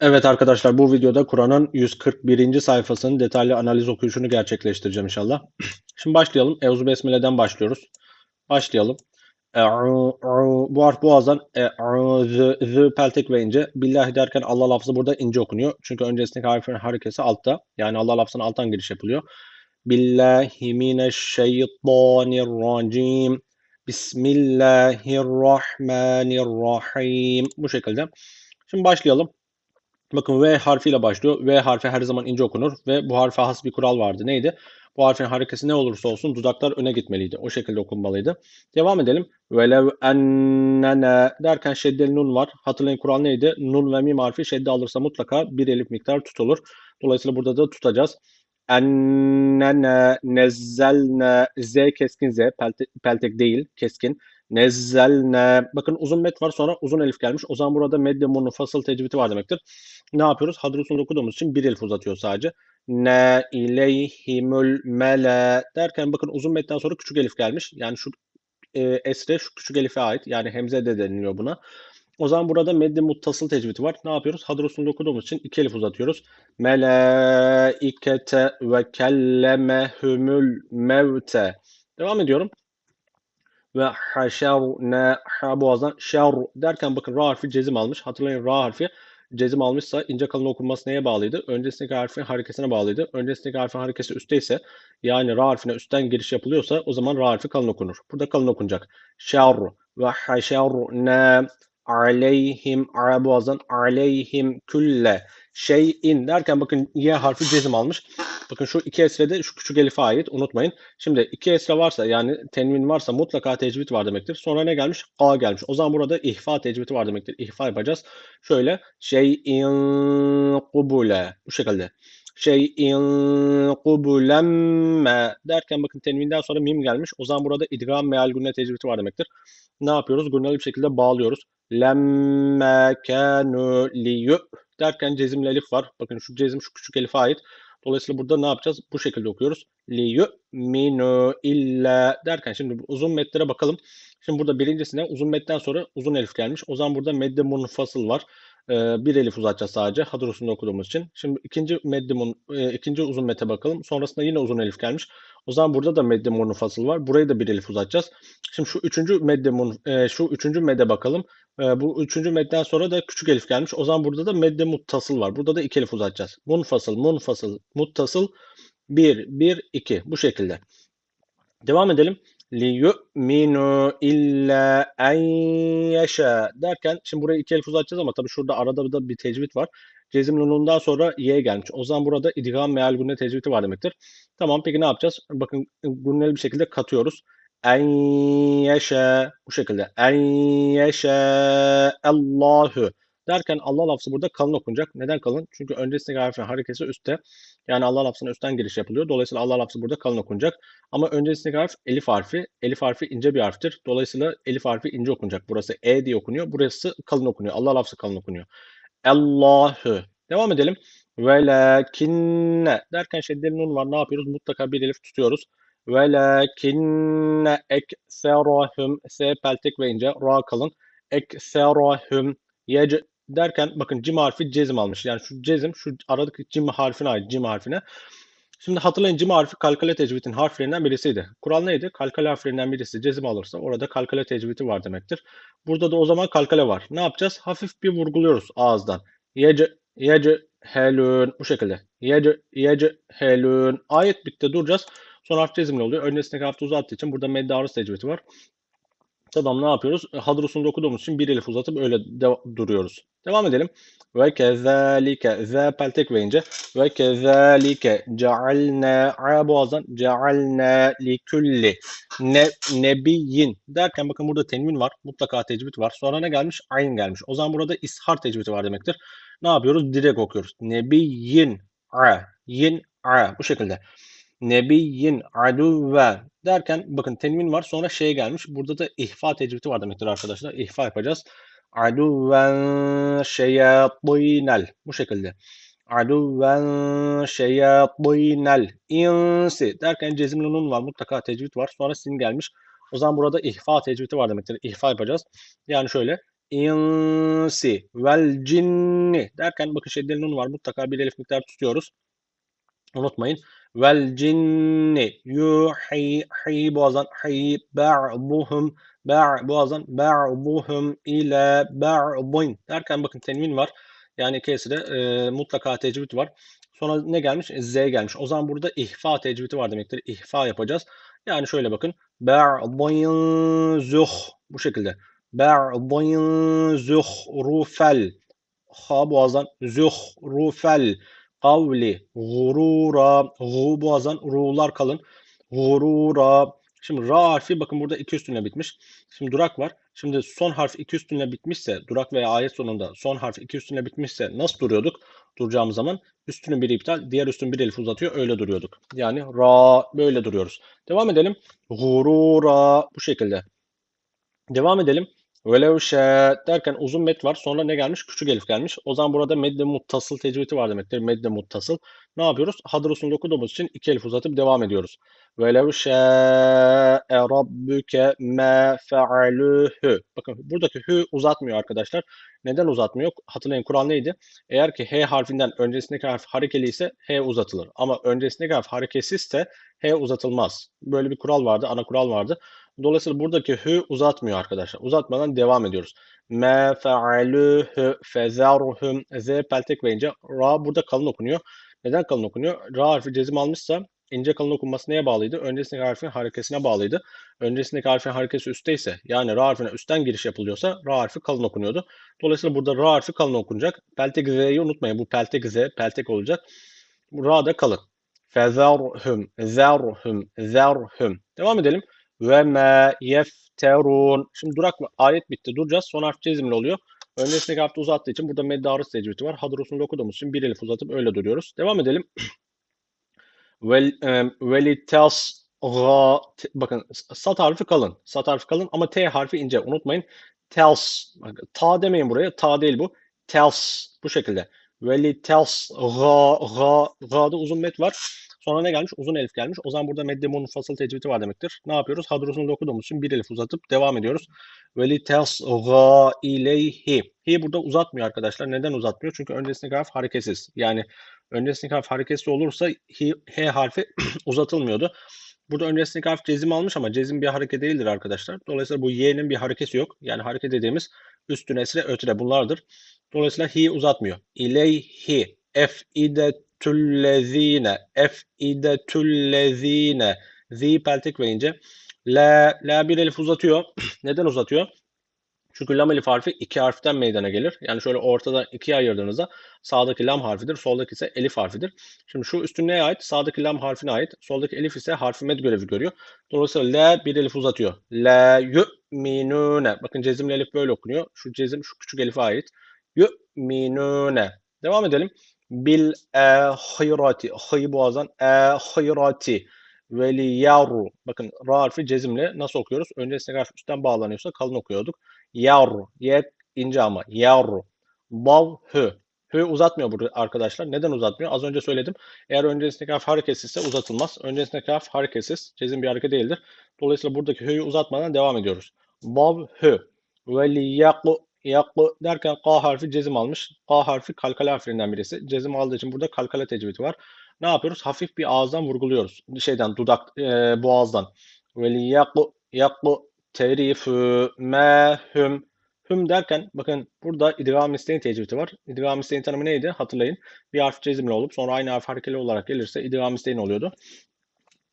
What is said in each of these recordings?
Evet arkadaşlar bu videoda Kur'an'ın 141. sayfasının detaylı analiz okuyuşunu gerçekleştireceğim inşallah. Şimdi başlayalım. Euzu Besmele'den başlıyoruz. Başlayalım. Bu harf boğazdan zı peltek ve ince. Billahi derken Allah lafzı burada ince okunuyor. Çünkü öncesindeki harfin harekesi altta. Yani Allah lafzının alttan giriş yapılıyor. Billahi mineşşeytanirracim. Bismillahirrahmanirrahim. Bu şekilde. Şimdi başlayalım. Bakın V harfiyle başlıyor. V harfi her zaman ince okunur ve bu harfe has bir kural vardı. Neydi? Bu harfin harekesi ne olursa olsun dudaklar öne gitmeliydi. O şekilde okunmalıydı. Devam edelim. Velev ennene derken şeddeli nun var. Hatırlayın kural neydi? Nun ve mim harfi şedde alırsa mutlaka bir elif miktar tutulur. Dolayısıyla burada da tutacağız. Ennene nezzelne z keskin z peltek, peltek değil keskin. Nezzelne. Bakın uzun met var sonra uzun elif gelmiş. O zaman burada medde fasıl tecvidi var demektir. Ne yapıyoruz? Hadrusunu okuduğumuz için bir elif uzatıyor sadece. Ne ileyhimül mele derken bakın uzun metten sonra küçük elif gelmiş. Yani şu e, esre şu küçük elife ait. Yani hemze de deniliyor buna. O zaman burada medde muttasıl tecvidi var. Ne yapıyoruz? Hadrusunu okuduğumuz için iki elif uzatıyoruz. Melaikete ve kellemehumul mevte. Devam ediyorum ve haşerne ha boğazdan şer derken bakın ra harfi cezim almış. Hatırlayın ra harfi cezim almışsa ince kalın okunması neye bağlıydı? Öncesindeki harfin harekesine bağlıydı. Öncesindeki harfin harekesi üstte ise yani ra harfine üstten giriş yapılıyorsa o zaman ra harfi kalın okunur. Burada kalın okunacak. Şer ve haşerne aleyhim ara boğazdan aleyhim külle şeyin derken bakın y harfi cezim almış. Bakın şu iki esre şu küçük elife ait unutmayın. Şimdi iki esre varsa yani tenvin varsa mutlaka tecvid var demektir. Sonra ne gelmiş? A gelmiş. O zaman burada ihfa tecvidi var demektir. İhfa yapacağız. Şöyle şeyin kubule bu şekilde. Şeyin kubulemme derken bakın tenvinden sonra mim gelmiş. O zaman burada idgam meal gunne tecvidi var demektir. Ne yapıyoruz? Gunneli bir şekilde bağlıyoruz. Lemme kanu liyü derken cezimli elif var. Bakın şu cezim şu küçük elife ait. Dolayısıyla burada ne yapacağız? Bu şekilde okuyoruz. Li yu'minu illa derken şimdi uzun metlere bakalım. Şimdi burada birincisine uzun metten sonra uzun elif gelmiş. O zaman burada medde munfasıl var. Ee, bir elif uzatacağız sadece hadrosunda okuduğumuz için. Şimdi ikinci medde e, ikinci uzun mete bakalım. Sonrasında yine uzun elif gelmiş. O zaman burada da medde munfasıl var. Burayı da bir elif uzatacağız. Şimdi şu üçüncü medde mun, e, şu üçüncü medde bakalım. E, bu üçüncü medden sonra da küçük elif gelmiş. O zaman burada da medde muttasıl var. Burada da iki elif uzatacağız. Munfasıl, munfasıl, muttasıl 1, 1, 2 bu şekilde. Devam edelim. Li yu'minu illa en yasha derken şimdi buraya iki elif uzatacağız ama tabii şurada arada da bir tecvid var. Cezim nunundan sonra y gelmiş. O zaman burada idgam meal gunne tecvidi var demektir. Tamam peki ne yapacağız? Bakın gunneli bir şekilde katıyoruz. En yeşe bu şekilde. En yeşe Allahu derken Allah lafzı burada kalın okunacak. Neden kalın? Çünkü öncesindeki harfin harekesi üstte. Yani Allah lafzına üstten giriş yapılıyor. Dolayısıyla Allah lafzı burada kalın okunacak. Ama öncesindeki harf elif harfi. Elif harfi ince bir harftir. Dolayısıyla elif harfi ince okunacak. Burası e diye okunuyor. Burası kalın okunuyor. Allah lafzı kalın okunuyor. Allahu. Devam edelim. Velakinne derken şeddeli nun var. Ne yapıyoruz? Mutlaka bir elif tutuyoruz. Velakinne ekserahum S peltek ve ince. Ra kalın. Ekserahum yec derken bakın cim harfi cezim almış. Yani şu cezim şu aradaki cim harfine ait cim harfine. Şimdi hatırlayın cim harfi kalkale tecvidin harflerinden birisiydi. Kural neydi? Kalkale harflerinden birisi cezim alırsa orada kalkale tecvidi var demektir. Burada da o zaman kalkale var. Ne yapacağız? Hafif bir vurguluyoruz ağızdan. Yece, yece, helün bu şekilde. Yece, yece, helün. Ayet bitti duracağız. Son harf cezimli oluyor. Öncesindeki harfi uzattığı için burada medde arız tecvidi var. Tamam ne yapıyoruz? Hadrusunu okuduğumuz için bir elif uzatıp öyle de duruyoruz. Devam edelim. Ve kezalike z peltek ve ince. Ve kezalike cealne a boğazdan cealne li külli ne, nebiyin derken bakın burada tenvin var. Mutlaka tecvid var. Sonra ne gelmiş? Ayn gelmiş. O zaman burada ishar tecvidi var demektir. Ne yapıyoruz? Direkt okuyoruz. Nebiyin a yin a bu şekilde. Nebiyyin aduve derken bakın tenvin var sonra şey gelmiş. Burada da ihfa tecvidi var demektir arkadaşlar. İhfa yapacağız. Aduven şeyatinel. Bu şekilde. Aduven şeyatinel insi derken cezimli var. Mutlaka tecvid var. Sonra sin gelmiş. O zaman burada ihfa tecvidi var demektir. İhfa yapacağız. Yani şöyle. insi vel cinni derken bakın şeddeli var. Mutlaka bir elif miktar tutuyoruz. Unutmayın. Vel cinni yuhi hi boğazdan hi ba'duhum ba' boğazdan ba'duhum ile ba'din derken bakın tenvin var. Yani kesre e, mutlaka tecvid var. Sonra ne gelmiş? Z gelmiş. O zaman burada ihfa tecvidi var demektir. İhfa yapacağız. Yani şöyle bakın. Ba'din zuh bu şekilde. Ba'din zuhrufel ha boğazdan zuhrufel kavli gurura gu boğazdan ru'lar kalın. Gurura Şimdi ra harfi bakın burada iki üstüne bitmiş. Şimdi durak var. Şimdi son harf iki üstüne bitmişse durak veya ayet sonunda son harf iki üstüne bitmişse nasıl duruyorduk? Duracağımız zaman üstünün biri iptal, diğer üstün bir elif uzatıyor. Öyle duruyorduk. Yani ra böyle duruyoruz. Devam edelim. Gurura bu şekilde. Devam edelim. Velev derken uzun met var. Sonra ne gelmiş? Küçük elif gelmiş. O zaman burada medde muttasıl tecvidi var demektir. Medde muttasıl. Ne yapıyoruz? Hadır usulünde okuduğumuz için iki elif uzatıp devam ediyoruz. Velev şâ'e rabbuke mâ fe'alûhü. Bakın buradaki hü uzatmıyor arkadaşlar. Neden uzatmıyor? Hatırlayın Kur'an neydi? Eğer ki H harfinden öncesindeki harf harekeli ise H uzatılır. Ama öncesindeki harf hareketsizse H uzatılmaz. Böyle bir kural vardı, ana kural vardı. Dolayısıyla buradaki hü uzatmıyor arkadaşlar. Uzatmadan devam ediyoruz. Me fe'alûhü fezerhum z peltek verince ra burada kalın okunuyor. Neden kalın okunuyor? Ra harfi cezim almışsa ince kalın okunması neye bağlıydı? Öncesindeki harfin harekesine bağlıydı. Öncesindeki harfin harekesi üstte ise yani ra harfine üstten giriş yapılıyorsa ra harfi kalın okunuyordu. Dolayısıyla burada ra harfi kalın okunacak. Peltek z'yi unutmayın. Bu peltek z peltek olacak. Ra da kalın. Fezerhum, zerhum, zerhum. Devam edelim. Ve me yefterun. Şimdi durak ayet bitti. Duracağız. Son harf cezimli oluyor. Öncesindeki harfte uzattığı için burada meddarı tecvidi var. Hadrosunu okuduğumuz için bir elif uzatıp öyle duruyoruz. Devam edelim. Vel, velitas ga bakın sat harfi kalın. Sat harfi kalın ama T harfi ince. Unutmayın. Tells. Ta demeyin buraya. Ta değil bu. Tells. Bu şekilde. Velitas ga ga ga'da uzun met var. Sonra ne gelmiş? Uzun elif gelmiş. O zaman burada medde munfasıl tecvidi var demektir. Ne yapıyoruz? Hadrosunu okuduğumuz için bir elif uzatıp devam ediyoruz. Velitasga ileyhi. Hi burada uzatmıyor arkadaşlar. Neden uzatmıyor? Çünkü öncesindeki harf hareketsiz. Yani öncesindeki harf hareketsiz olursa hi, H harfi uzatılmıyordu. Burada öncesindeki harf cezim almış ama cezim bir hareket değildir arkadaşlar. Dolayısıyla bu y'nin bir harekesi yok. Yani hareket dediğimiz üstün esre ötüre bunlardır. Dolayısıyla hi uzatmıyor. İleyhi efidetüllezine efidetüllezine zi peltek verince la, la bir elif uzatıyor. Neden uzatıyor? Çünkü lam elif harfi iki harften meydana gelir. Yani şöyle ortada ikiye ayırdığınızda sağdaki lam harfidir, soldaki ise elif harfidir. Şimdi şu üstün ait? Sağdaki lam harfine ait. Soldaki elif ise harfi med görevi görüyor. Dolayısıyla la bir elif uzatıyor. La yu'minune. Bakın cezimli elif böyle okunuyor. Şu cezim şu küçük elife ait. Yu'minune. Devam edelim. Bil ahirati. Hıy boğazdan ahirati. Ve yaru. Bakın ra harfi cezimle nasıl okuyoruz? Öncesine harf üstten bağlanıyorsa kalın okuyorduk. Yaru. Ye ince ama. Yaru. Bav hü. Hü uzatmıyor burada arkadaşlar. Neden uzatmıyor? Az önce söyledim. Eğer öncesindeki harf hareketsizse uzatılmaz. Öncesindeki harf hareketsiz. Cezim bir hareket değildir. Dolayısıyla buradaki hü'yü uzatmadan devam ediyoruz. Bav hü. Ve li yaku derken K harfi cezim almış. K harfi kalkale harflerinden birisi. Cezim aldığı için burada kalkale tecvidi var. Ne yapıyoruz? Hafif bir ağızdan vurguluyoruz. Şeyden dudak e, boğazdan. Ve li yaku yaku terifü mehüm hüm derken bakın burada idgam isteğin tecvidi var. İdgam isteğin tanımı neydi? Hatırlayın. Bir harf cezimli olup sonra aynı harf harekeli olarak gelirse idgam isteğin oluyordu.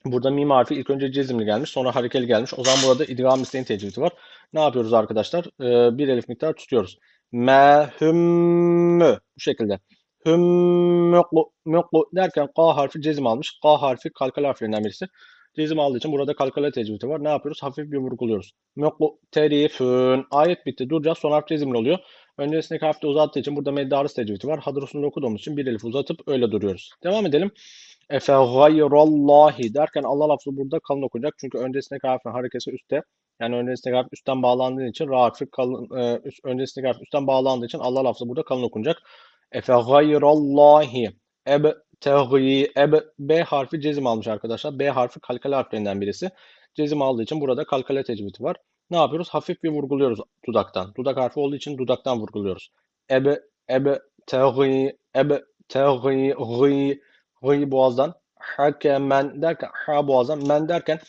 Burada mim harfi ilk önce cezimli gelmiş sonra harekeli gelmiş. O zaman burada idgam isteğin tecvidi var. Ne yapıyoruz arkadaşlar? Ee, bir elif miktar tutuyoruz. Mehümmü bu şekilde. Hümmü derken K harfi cezim almış. K harfi kalkal harflerinden birisi. Cezim aldığı için burada kalkale tecvidi var. Ne yapıyoruz? Hafif bir vurguluyoruz. terifün. Ayet bitti. Duracağız. Son harf cezimli oluyor. Öncesindeki harfte uzattığı için burada meddarız tecvidi var. Hadrosunu okuduğumuz için bir elif uzatıp öyle duruyoruz. Devam edelim. Efe gayrallahi derken Allah lafzı burada kalın okunacak. Çünkü öncesindeki harfin harekesi üstte. Yani öncesindeki harf üstten bağlandığı için ra harfi kalın, e, öncesindeki harf üstten bağlandığı için Allah lafzı burada kalın okunacak. Efe gayrallahi eb Teğyi, eb, B harfi cezim almış arkadaşlar. B harfi kalkale harflerinden birisi. Cezim aldığı için burada kalkale tecvidi var. Ne yapıyoruz? Hafif bir vurguluyoruz dudaktan. Dudak harfi olduğu için dudaktan vurguluyoruz. Ebe, ebe, teği, ebe, teği, gı, gı boğazdan. Hakemen derken, ha boğazdan, men derken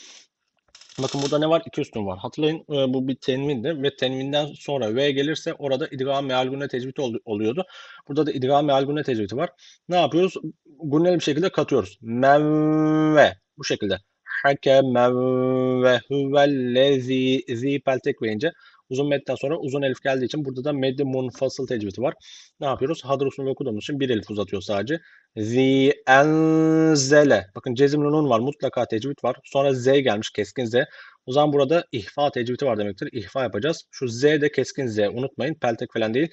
Bakın burada ne var? İki üstün var. Hatırlayın e, bu bir tenvindir ve tenvinden sonra V gelirse orada idgam meal gunne tecvidi ol- oluyordu. Burada da idgam meal gunne tecvidi var. Ne yapıyoruz? Gunneli bir şekilde katıyoruz. Mevve. Bu şekilde. Hakemen ve huvellezi zi peltek verince uzun medden sonra uzun elif geldiği için burada da meddi munfasıl tecvidi var. Ne yapıyoruz? Hadrusunu okuduğumuz için bir elif uzatıyor sadece. Zi enzele. Bakın cezimli nun var. Mutlaka tecvid var. Sonra z gelmiş. Keskin z. O zaman burada ihfa tecvidi var demektir. İhfa yapacağız. Şu z de keskin z. Unutmayın. Peltek falan değil.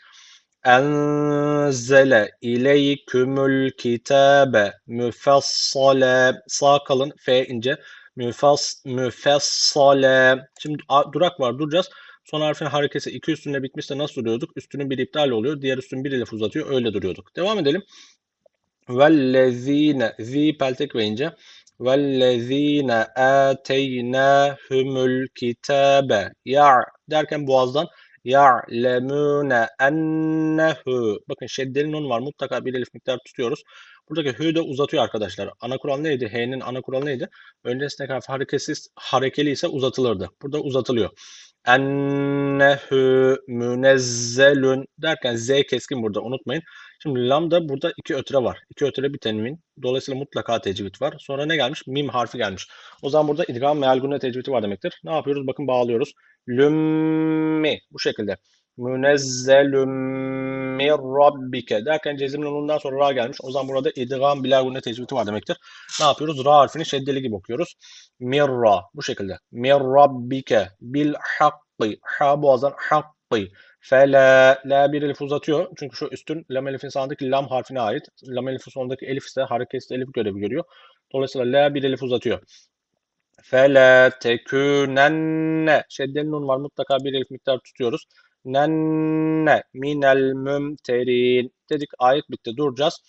Enzele ileykümül kitabe müfessale. Sağ kalın. F ince. Müfas, müfessale. Şimdi durak var. Duracağız. Son harfin harekesi iki üstünle bitmişse nasıl duruyorduk? Üstünün bir iptal oluyor. Diğer üstün bir elif uzatıyor. Öyle duruyorduk. Devam edelim. Vellezine zi peltek ve ince. Vellezine ateynâhumul kitabe ya derken boğazdan ya'lemûne ennehu. Bakın şeddeli nun var. Mutlaka bir elif miktar tutuyoruz. Buradaki hü de uzatıyor arkadaşlar. Ana kural neydi? H'nin ana kuralı neydi? Öncesindeki harf hareketsiz, harekeli ise uzatılırdı. Burada uzatılıyor. Ennehu münezzelun derken Z keskin burada unutmayın. Şimdi lambda burada iki ötüre var. İki ötüre bir tenvin. Dolayısıyla mutlaka tecvid var. Sonra ne gelmiş? Mim harfi gelmiş. O zaman burada idgam meal gunne tecvidi var demektir. Ne yapıyoruz? Bakın bağlıyoruz. Lümmi bu şekilde. Münezzelüm min rabbike derken cezimli nundan sonra ra gelmiş. O zaman burada idgam bilal gunne tecvidi var demektir. Ne yapıyoruz? Ra harfini şeddeli gibi okuyoruz. Mirra bu şekilde. Min rabbike bil hakkı. Ha boğazdan hakkı. Fela, la bir elif uzatıyor. Çünkü şu üstün lam elifin sağındaki lam harfine ait. Lam elifin sonundaki elif ise hareketsiz elif görevi görüyor. Dolayısıyla la bir elif uzatıyor. Fela tekünenne. Şeddeli nun var. Mutlaka bir elif miktar tutuyoruz. Nenne minel mümterin. Dedik ayet bitti. Duracağız.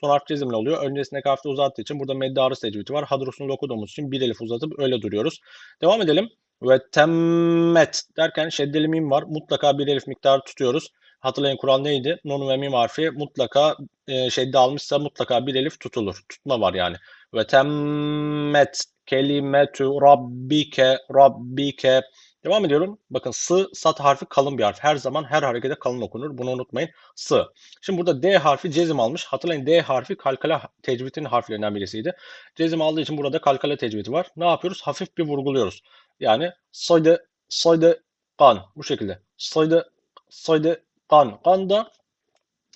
Son harf cezimli oluyor. Öncesindeki harfi uzattığı için burada meddi arız var. Hadrusunu okuduğumuz için bir elif uzatıp öyle duruyoruz. Devam edelim. Ve temmet derken şeddeli mim var. Mutlaka bir elif miktarı tutuyoruz. Hatırlayın kural neydi? Nun ve mim harfi mutlaka e, şedde almışsa mutlaka bir elif tutulur. Tutma var yani. Ve temmet kelimetu rabbike rabbike Devam ediyorum. Bakın sı sat harfi kalın bir harf. Her zaman her harekete kalın okunur. Bunu unutmayın. Sı. Şimdi burada D harfi cezim almış. Hatırlayın D harfi kalkale tecvidin harflerinden birisiydi. Cezim aldığı için burada kalkale tecvidi var. Ne yapıyoruz? Hafif bir vurguluyoruz. Yani saydı saydı kan bu şekilde. Saydı saydı kan. Kanda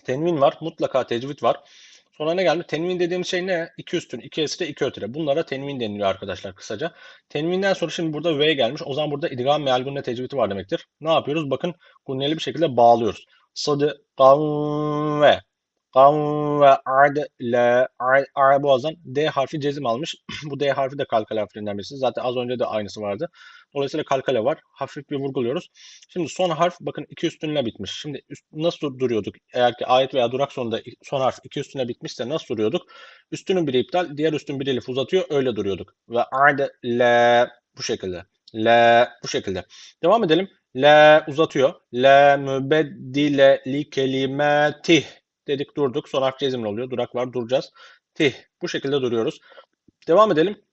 tenvin var. Mutlaka tecvid var. Sonra ne geldi? Tenvin dediğimiz şey ne? İki üstün, iki esre, iki ötüre. Bunlara tenvin deniliyor arkadaşlar kısaca. Tenvinden sonra şimdi burada V gelmiş. O zaman burada idgam meal gunne tecvidi var demektir. Ne yapıyoruz? Bakın gunneli bir şekilde bağlıyoruz. Sadı ve Gam ve ad le a boğazdan D harfi cezim almış. Bu D harfi de kalkale harflerinden birisi. Zaten az önce de aynısı vardı. Dolayısıyla kalkale var. Hafif bir vurguluyoruz. Şimdi son harf bakın iki üstünle bitmiş. Şimdi üst, nasıl duruyorduk? Eğer ki ayet veya durak sonunda son harf iki üstüne bitmişse nasıl duruyorduk? Üstünün biri iptal, diğer üstün bir elif uzatıyor. Öyle duruyorduk. Ve ad le bu şekilde. Le bu şekilde. Devam edelim. Le uzatıyor. Le mübeddile li kelimatih dedik durduk. Son harf cezimli oluyor. Durak var duracağız. Tih. Bu şekilde duruyoruz. Devam edelim.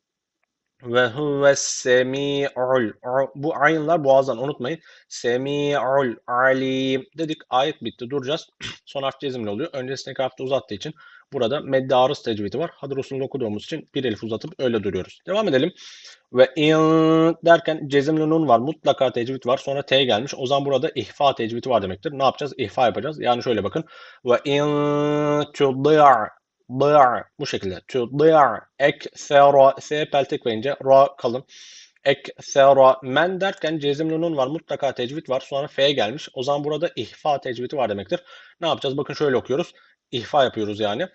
Ve huve semi'ul. Bu ayınlar boğazdan unutmayın. Semi'ul alim. Dedik ayet bitti. Duracağız. Son harf cezimli oluyor. Öncesindeki harfte uzattığı için burada medde arız tecvidi var. Hadır usulünü okuduğumuz için bir elif uzatıp öyle duruyoruz. Devam edelim. Ve in derken cezimli nun var. Mutlaka tecvid var. Sonra t gelmiş. O zaman burada ihfa tecvidi var demektir. Ne yapacağız? İhfa yapacağız. Yani şöyle bakın. Ve in tudi'a dı'a bu şekilde. Tudi'a eksera s peltek verince ra kalın. Eksera men derken cezimli nun var. Mutlaka tecvid var. Sonra f gelmiş. O zaman burada ihfa tecvidi var demektir. Ne yapacağız? Bakın şöyle okuyoruz. İhfa yapıyoruz yani.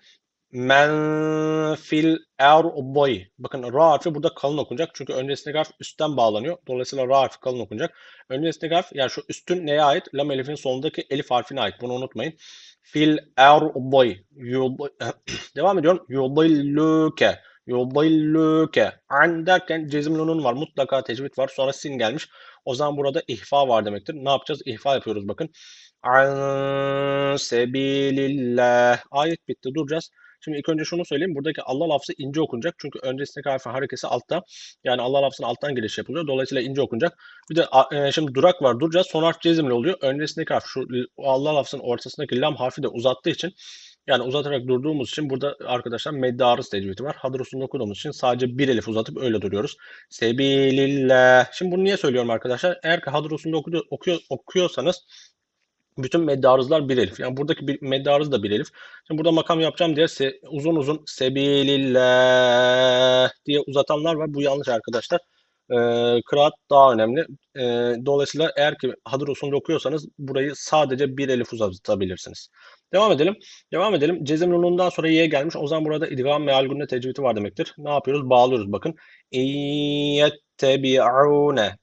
Men fil erdi. Bakın ra harfi burada kalın okunacak. Çünkü öncesindeki harf üstten bağlanıyor. Dolayısıyla ra harfi kalın okunacak. Öncesindeki harf yani şu üstün neye ait? Lam elifin sonundaki elif harfine ait. Bunu unutmayın. Fil erdi. Devam ediyorum. Yudilluke. yudilluke. An derken cezimli nun var. Mutlaka tecvid var. Sonra sin gelmiş. O zaman burada ihfa var demektir. Ne yapacağız? İhfa yapıyoruz bakın. An sebilillah. Ayet bitti. Duracağız. Şimdi ilk önce şunu söyleyeyim. Buradaki Allah lafzı ince okunacak. Çünkü öncesindeki harfin harekesi altta. Yani Allah lafzının alttan giriş yapılıyor. Dolayısıyla ince okunacak. Bir de e, şimdi durak var. Duracağız. Son harf cezimli oluyor. Öncesindeki harf şu Allah lafzının ortasındaki lam harfi de uzattığı için yani uzatarak durduğumuz için burada arkadaşlar meddarız tecvidi var. Hadrusunu okuduğumuz için sadece bir elif uzatıp öyle duruyoruz. Sebilillah. Şimdi bunu niye söylüyorum arkadaşlar? Eğer ki hadrusunu okuyor, okuyor, okuyorsanız bütün meddarızlar bir elif. Yani buradaki bir meddarız da bir elif. Şimdi burada makam yapacağım diye se, uzun uzun sebilillah diye uzatanlar var. Bu yanlış arkadaşlar. Ee, kıraat daha önemli. Ee, dolayısıyla eğer ki hadır usulünde okuyorsanız burayı sadece bir elif uzatabilirsiniz. Devam edelim. Devam edelim. Cezim nunundan sonra y'ye gelmiş. O zaman burada idgam meal günde tecvidi var demektir. Ne yapıyoruz? Bağlıyoruz bakın. İyettebi'une.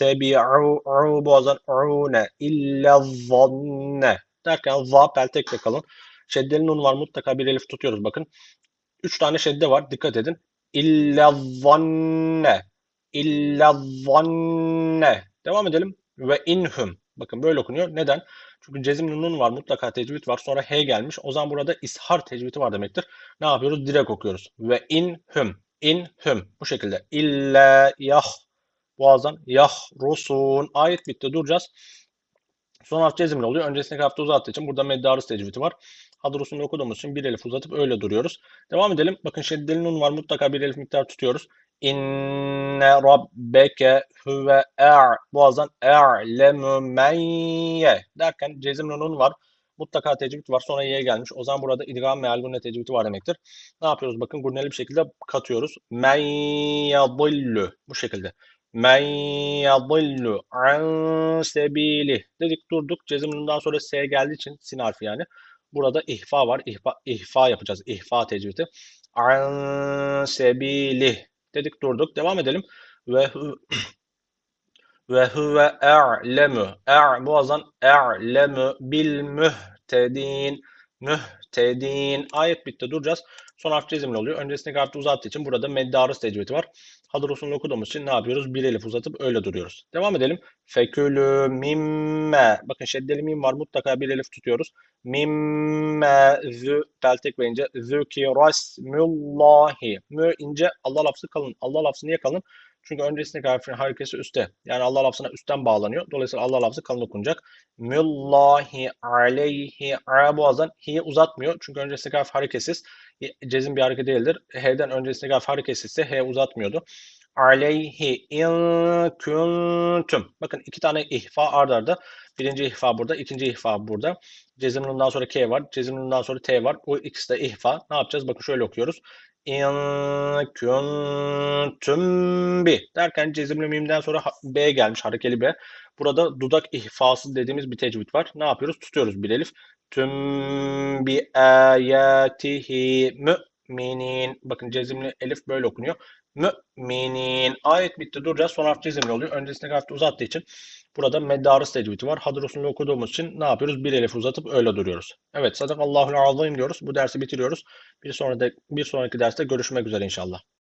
İyettebi'u boğazdan une. İlla zanne. Derken za peltekle kalın. Şeddeli nun var. Mutlaka bir elif tutuyoruz bakın. Üç tane şedde var. Dikkat edin. İlla zanne. İlla zanne. Devam edelim. Ve inhum. Bakın böyle okunuyor. Neden? Çünkü cezim nun var. Mutlaka tecvid var. Sonra he gelmiş. O zaman burada ishar tecvidi var demektir. Ne yapıyoruz? Direkt okuyoruz. Ve inhum. İnhum. Bu şekilde. İlla yah. Boğazdan yah rusun. Ayet bitti. Duracağız. Son harf cezimli oluyor. Öncesindeki harfte uzattığı için burada meddarız tecvidi var. Hadrusunu okuduğumuz için bir elif uzatıp öyle duruyoruz. Devam edelim. Bakın şeddeli nun var. Mutlaka bir elif miktar tutuyoruz. İnne rabbeke huve er. Boğazdan e'lemu men. Derken cezimli nun var. Mutlaka tecvid var. Sonra ye gelmiş. O zaman burada idgam meal gunne tecvidi var demektir. Ne yapıyoruz? Bakın gurneli bir şekilde katıyoruz. Men yadillu. Bu şekilde. Men yadillu an sebili dedik durduk. Cezimlinden sonra S geldiği için sin harfi yani. Burada ihfa var. İhfa, ihfa yapacağız. İhfa tecvidi. An sebili dedik durduk. Devam edelim. Ve ve huve e'lemu. E' boğazdan e'lemu bil mühtedin. Mühtedin. Ayet bitti. Duracağız. Son harf cezimli oluyor. Öncesindeki harfi uzattığı için burada meddarız tecvidi var. Hadır usulünü okuduğumuz için ne yapıyoruz? Bir elif uzatıp öyle duruyoruz. Devam edelim. Fekülü mimme. Bakın şeddeli mim var. Mutlaka bir elif tutuyoruz. Mimme zü peltek ve ince. Züki rasmullahi. Mü ince. Allah lafzı kalın. Allah lafzı niye kalın? Çünkü öncesindeki harfin harekesi üstte. Yani Allah lafzına üstten bağlanıyor. Dolayısıyla Allah lafzı kalın okunacak. Müllahi aleyhi a boğazdan hi'yi uzatmıyor. Çünkü öncesindeki harf hareketsiz. Cezim bir hareket değildir. H'den öncesindeki harf hareketsizse H uzatmıyordu. Aleyhi in kuntum. Bakın iki tane ihfa ardarda. arda. Birinci ihfa burada, ikinci ihfa burada. Cezimlundan sonra K var, cezimlundan sonra T var. O ikisi de ihfa. Ne yapacağız? Bakın şöyle okuyoruz. İn kuntum bi derken cezimli mimden sonra B gelmiş harekeli B. Burada dudak ihfası dediğimiz bir tecvid var. Ne yapıyoruz? Tutuyoruz bir elif. Tüm bi ayatihi müminin. Bakın cezimli elif böyle okunuyor. Müminin. Ayet bitti duracağız. Son harf cezimli oluyor. Öncesindeki harfte uzattığı için burada meddarız tecvidi var. Hadır usulü okuduğumuz için ne yapıyoruz? Bir elif uzatıp öyle duruyoruz. Evet sadakallahul azim diyoruz. Bu dersi bitiriyoruz. Bir sonraki, bir sonraki derste görüşmek üzere inşallah.